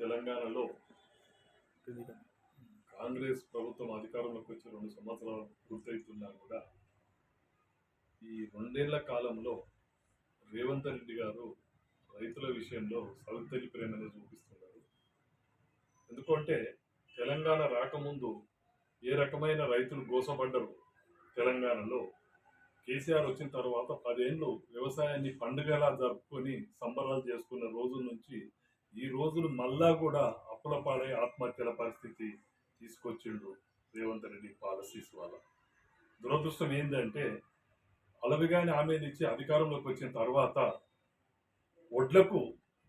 తెలంగాణలో కాంగ్రెస్ ప్రభుత్వం అధికారంలోకి వచ్చి రెండు సంవత్సరాలు పూర్తవుతున్నా కూడా ఈ రెండేళ్ళ కాలంలో రేవంత్ రెడ్డి గారు రైతుల విషయంలో సవితల్లి ప్రేమను చూపిస్తున్నారు. ఎందుకంటే తెలంగాణ రాకముందు ఏ రకమైన రైతులు గోసపడ్డరు తెలంగాణలో? కేసీఆర్ వచ్చిన తర్వాత పదేళ్ళు వ్యవసాయాన్ని పండుగలా జరుపుకొని సంబరాలు చేసుకున్న రోజుల నుంచి ఈ రోజులు మళ్ళా కూడా అప్పుల పాలై ఆత్మహత్యల పరిస్థితి తీసుకొచ్చిండు రేవంత్ రెడ్డి పాలసీస్ వల్ల దురదృష్టం ఏంటంటే అలవిగాని హామీలు ఇచ్చి అధికారంలోకి వచ్చిన తర్వాత వడ్లకు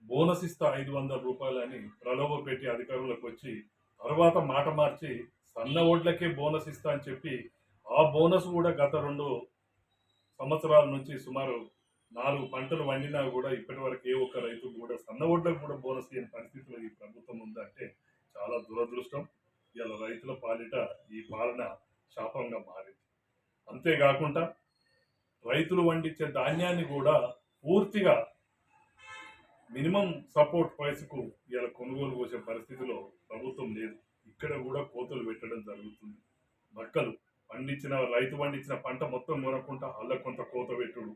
బోనస్ ఇస్తా ఐదు వందల రూపాయలని ప్రలోభ పెట్టి అధికారంలోకి వచ్చి తర్వాత మాట మార్చి సన్న ఓట్లకే బోనస్ ఇస్తా అని చెప్పి ఆ బోనస్ కూడా గత రెండు సంవత్సరాల నుంచి సుమారు నాలుగు పంటలు వండినా కూడా ఇప్పటి వరకు ఏ ఒక్క రైతు కూడా సన్న కూడా బోనస్ ఇవ్వని పరిస్థితిలో ఈ ప్రభుత్వం ఉందంటే చాలా దురదృష్టం. ఇలా రైతుల పాలిట ఈ పాలన శాపంగా మారింది. అంతేకాకుండా రైతులు పండించే ధాన్యాన్ని కూడా పూర్తిగా మినిమం సపోర్ట్ ప్రైస్కు ఇలా కొనుగోలు చేసే పరిస్థితిలో ప్రభుత్వం లేదు. ఇక్కడ కూడా కోతలు పెట్టడం జరుగుతుంది. మక్కలు పండించిన రైతు పండించిన పంట మొత్తం కొనకుండా అల్ల కొంత కోత పెట్టుడు.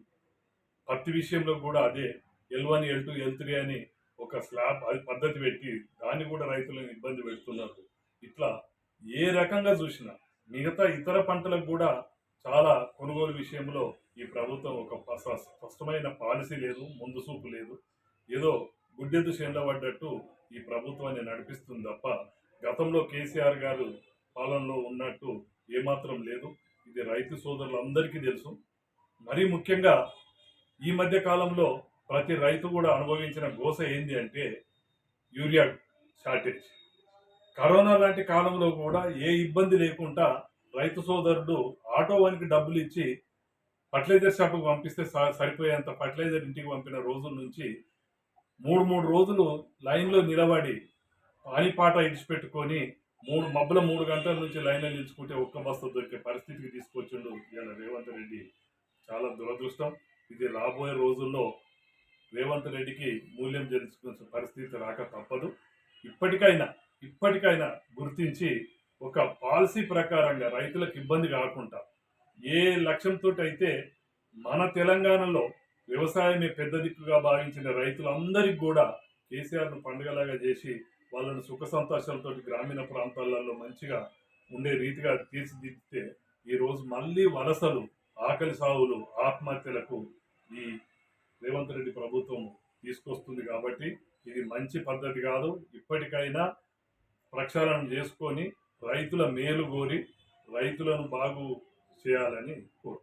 పత్తి విషయంలో కూడా అదే. L one L two L three అని ఒక స్లాబ్ అది పద్ధతి పెట్టి దాన్ని కూడా రైతులను ఇబ్బంది పెడుతున్నారు. ఇట్లా ఏ రకంగా చూసినా మిగతా ఇతర పంటలకు కూడా చాలా కొనుగోలు విషయంలో ఈ ప్రభుత్వం ఒక స్పష్టమైన పాలసీ లేదు ముందు చూపు లేదు. ఏదో గుడ్డెద్దు చేండ పడ్డట్టు ఈ ప్రభుత్వాన్ని నడిపిస్తుంది తప్ప గతంలో కేసీఆర్ గారు పాలనలో ఉన్నట్టు ఏమాత్రం లేదు. ఇది రైతు సోదరులందరికీ తెలుసు. మరీ ముఖ్యంగా ఈ మధ్య కాలంలో ప్రతి రైతు కూడా అనుభవించిన గోస ఏంది అంటే యూరియా షార్టేజ్. కరోనా లాంటి కాలంలో కూడా ఏ ఇబ్బంది లేకుండా రైతు సోదరుడు ఆటో వానికి డబ్బులు ఇచ్చి ఫర్టిలైజర్ షాప్కి పంపిస్తే స- సరిపోయేంత ఫర్టిలైజర్ ఇంటికి పంపిన రోజుల నుంచి మూడు మూడు రోజులు లైన్లో నిలబడి పానిపాట ఇడిచిపెట్టుకొని మూడు మబ్బుల మూడు గంటల నుంచి లైన్లో నిలుచుకుంటే ఒక్క బస్తా దొరికే పరిస్థితికి తీసుకొచ్చిండు ఇలా రేవంత్ రెడ్డి. చాలా దురదృష్టం. రాబోయే రోజుల్లో రేవంత్ రెడ్డికి మూల్యం చెల్లించుకునే పరిస్థితి రాక తప్పదు. ఇప్పటికైనా ఇప్పటికైనా గుర్తించి ఒక పాలసీ ప్రకారంగా రైతులకు ఇబ్బంది కాకుండా ఏ లక్ష్యంతో అయితే మన తెలంగాణలో వ్యవసాయమే పెద్ద దిక్కుగా భావించిన రైతులందరికీ కూడా కేసీఆర్ను పండుగలాగా చేసి వాళ్ళను సుఖ సంతోషాలతో గ్రామీణ ప్రాంతాలలో మంచిగా ఉండే రీతిగా తీర్చిదిద్దితే ఈ రోజు మళ్ళీ వలసలు ఆకలి సాగులు ఆత్మహత్యలకు రేవంత్ రెడ్డి ప్రభుత్వం తీసుకొస్తుంది కాబట్టి ఇది మంచి పద్ధతి కాదు. ఇప్పటికైనా ప్రక్షాళన చేసుకొని రైతుల మేలు కోరి రైతులను బాగు చేయాలని కోరు